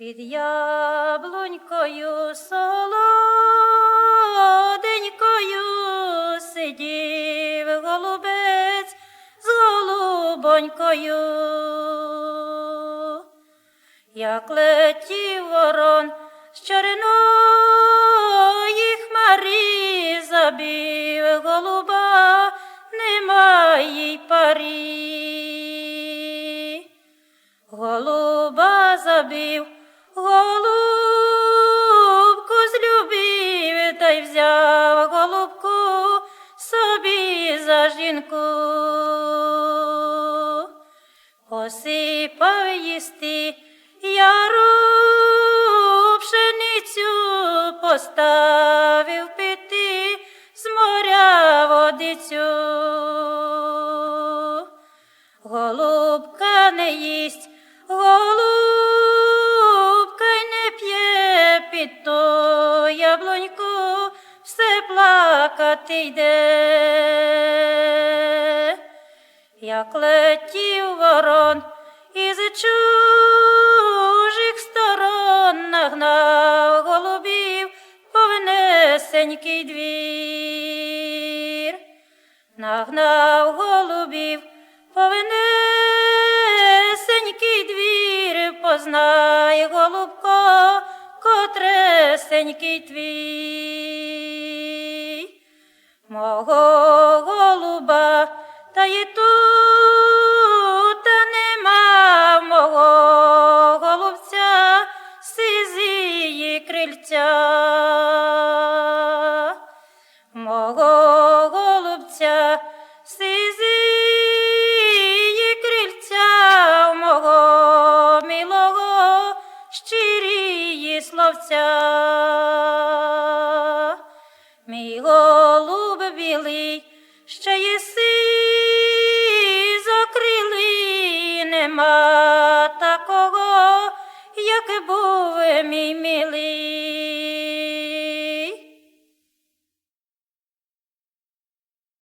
Під яблунькою солоденькою сидів голубець з голубонькою. Як летів ворон з чариної хмарі забів голуба, немає й парі. Голуба забив, жінку. Посипав їсти яру пшеницю, поставив пити з моря водицю. Голубка не їсть, голубка й не п'є під ту яблуньку, все плакати йде. Як летів ворон із чужих сторон нагнав голубів повнесенький двір нагнав голубів, повинесенький двір, познай, голубко, котресенький твій. Мого голуба, та й сизії мого голубця, сизії крильця, мого милого, щирії словця. Мій голуб білий, ще єси закрилий, нема такого, як був